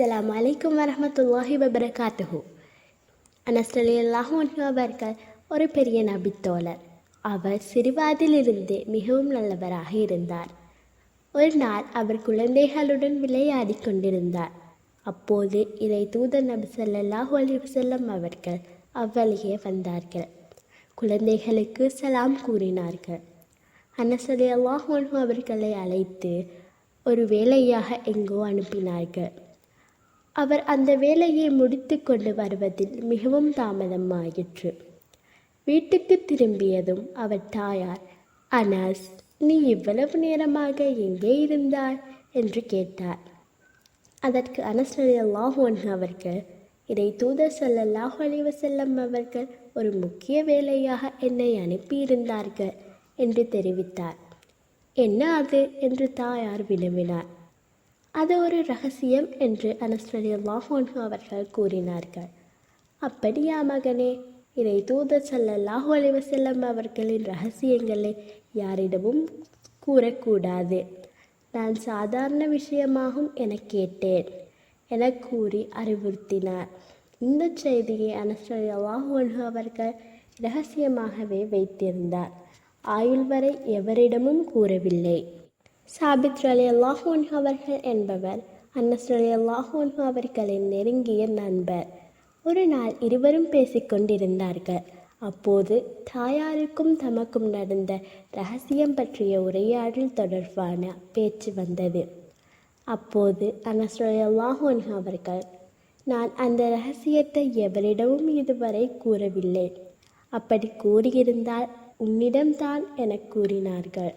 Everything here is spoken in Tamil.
அஸ்லாம் அலைக்கும் வரமத்துல்லாஹி வபரகாத்துஹு அனஸ் அவர்கள் ஒரு பெரிய நபித்தோழர் அவர் சிறுவாதிலிருந்து மிகவும் நல்லவராக இருந்தார் ஒரு நாள் அவர் குழந்தைகளுடன் விளையாடி கொண்டிருந்தார் அப்போது இதை தூதர் நபி ஸல்லல்லாஹு அலி வஸல்லம் அவர்கள் அவ்வழியே வந்தார்கள் குழந்தைகளுக்கு சலாம் கூறினார்கள் அனஸ் அல்லாஹ் அவர்களை அழைத்து ஒரு வேலையாக எங்கோ அனுப்பினார்கள் அவர் அந்த வேலையை முடித்து கொண்டு வருவதில் மிகவும் தாமதமாயிற்று. வீட்டுக்கு திரும்பியதும் அவர் தாயார் அனாஸ் நீ இவ்வளவு நேரமாக எங்கே இருந்தாய்? என்று கேட்டார். அதற்கு அனஸ் ரலியல்லாஹு அன்ஹு அவர்கள் இதை தூதர் ஸல்லல்லாஹு அலிவசல்லம் அவர்கள் ஒரு முக்கிய வேலையாக என்னை அனுப்பியிருந்தார்கள் என்று தெரிவித்தார். என்ன அது? என்று தாயார் வினவினார். அது ஒரு ரகசியம் என்று அனஸ்டரிய ரலியல்லாஹு அவர்கள் கூறினார்கள். அப்படியா மகனே இதை தூத செல்ல அலைஹி வஸல்லம் அவர்களின் ரகசியங்களை யாரிடமும் கூறக்கூடாது. நான் சாதாரண விஷயமாகும் என கேட்டேன் என கூறி அறிவுறுத்தினார். இந்த செய்தியை அனஸ் ரலியல்லாஹு அவர்கள் ரகசியமாகவே வைத்திருந்தார். ஆயுள் வரை எவரிடமும் கூறவில்லை. சாபித் அலி அல்லாஹூன் அவர்கள் என்பவர் அன்னஸ் அலி அல்லாஹூன் அவர்களின் நெருங்கிய நண்பர். ஒரு நாள் இருவரும் பேசிக்கொண்டிருந்தார்கள் அப்போது தாயாருக்கும் தமக்கும் நடந்த ரகசியம் பற்றிய உரையாடல் தொடர்பான பேச்சு வந்தது. அப்போது அனஸ் அலி அல்லாஹூன் அவர்கள் நான் அந்த ரகசியத்தை எவரிடமும் இதுவரை கூறவில்லை. அப்படி கூறியிருந்தால் உன்னிடம்தான் எனக் கூறினார்கள்.